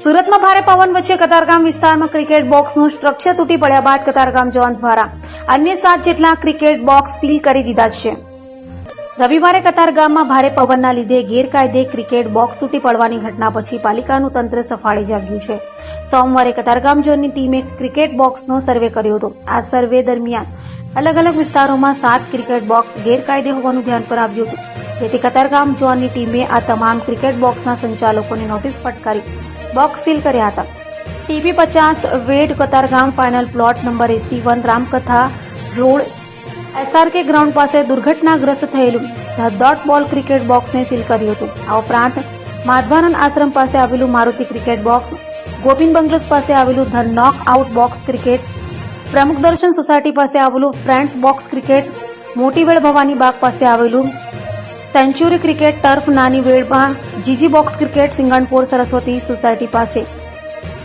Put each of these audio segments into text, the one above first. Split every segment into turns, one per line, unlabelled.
સુરતમાં ભારે પવન વચ્ચે કતારગામ વિસ્તારમાં ક્રિકેટ બોક્સનું સ્ટ્રક્ચર તૂટી પડ્યા બાદ કતારગામ જવાન દ્વારા અન્ય સાત જેટલા ક્રિકેટ બોક્સ સીલ કરી દીધા છે. રવિવારે કતારગામમાં ભારે પવનના લીધે ગેરકાયદે ક્રિકેટ બોક્સ તૂટી પડવાની ઘટના પછી પાલિકાનું તંત્ર સફાળે જાગ્યું છે. સોમવારે કતારગામ ઝોનની ટીમે ક્રિકેટ બોક્સનો સર્વે કર્યો હતો. આ સર્વે દરમિયાન અલગ અલગ વિસ્તારોમાં સાત ક્રિકેટ બોક્સ ગેરકાયદે હોવાનું ધ્યાન પર આવ્યું હતું. જેથી કતારગામ ઝોનની ટીમે આ તમામ ક્રિકેટ બોક્સના સંચાલકોને નોટિસ ફટકારી બોક્સ સીલ કર્યા હતા ટીવી પચાસ Ved Katargam final plot number AC one Ramkatha road SRK ground પાસે દુર્ઘટનાગ્રસ્ત થયેલું ધ ડોટ બોલ ક્રિકેટ બોક્સને સીલ કર્યું હતું આ ઉપરાંત માધવાનંદ આશ્રમ પાસે આવેલું Maruti cricket box Gopin bungalows પાસે આવેલું the knock out box cricket Pramukh Darshan society પાસે આવેલું ફ્રેન્ડ્સ બોક્સ ક્રિકેટ મોટી વેળ ભવાની બાગ પાસે આવેલું સેન્ચુરી ક્રિકેટ ટર્ફ નાની વેળમાં GG box cricket Singanpor Saraswati society પાસે.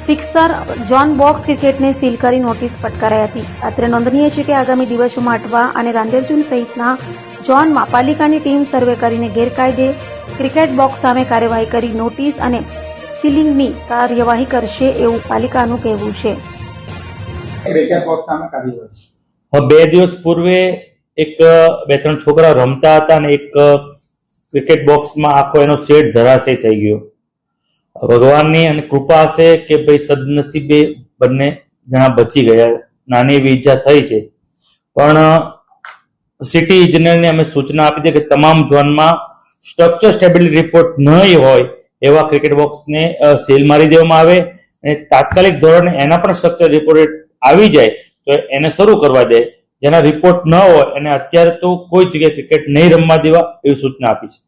સિક્સર જોન બોક્સ ક્રિકેટને સીલ કરી નોટિસ ફટકારાઈ હતી. અત્રે નોંધનીય છે કે આગામી દિવસોમાં અટવા અને રાંદેરચુન સહિતના જોનમાં પાલિકાની ટીમ સર્વે કરીને ગેરકાયદે ક્રિકેટ બોક્સ સામે કાર્યવાહી કરી નોટિસ અને સીલિંગની કાર્યવાહી કરશે એવું પાલિકાનું કહેવું છે.
ક્રિકેટ બોક્સ સામે કાર્યવાહી.
બે દિવસ પૂર્વે એક બે, ત્રણ છોકરા રમતા હતા અને એક ક્રિકેટ બોક્સમાં આખો એનો સેટ ધરાશય થઈ ગયો. ભગવાનની અને કૃપા હશે કે ભાઈ સદનસીબે બંને જણા બચી ગયા. નાની એવી ઈજા થઈ છે. પણ સિટી ઇજનેરને અમે સૂચના આપી હતી કે તમામ ઝોનમાં સ્ટ્રક્ચર સ્ટેબિલિટી રિપોર્ટ નહીં હોય એવા ક્રિકેટ બોક્સને સેલ મારી દેવામાં આવે. અને તાત્કાલિક ધોરણે એના પણ સ્ટ્રક્ચર રિપોર્ટ આવી જાય તો એને શરૂ કરવા દે. જેના રિપોર્ટ ન હોય એને અત્યારે તો કોઈ જગ્યાએ ક્રિકેટ નહીં રમવા દેવા એવી સૂચના આપી છે.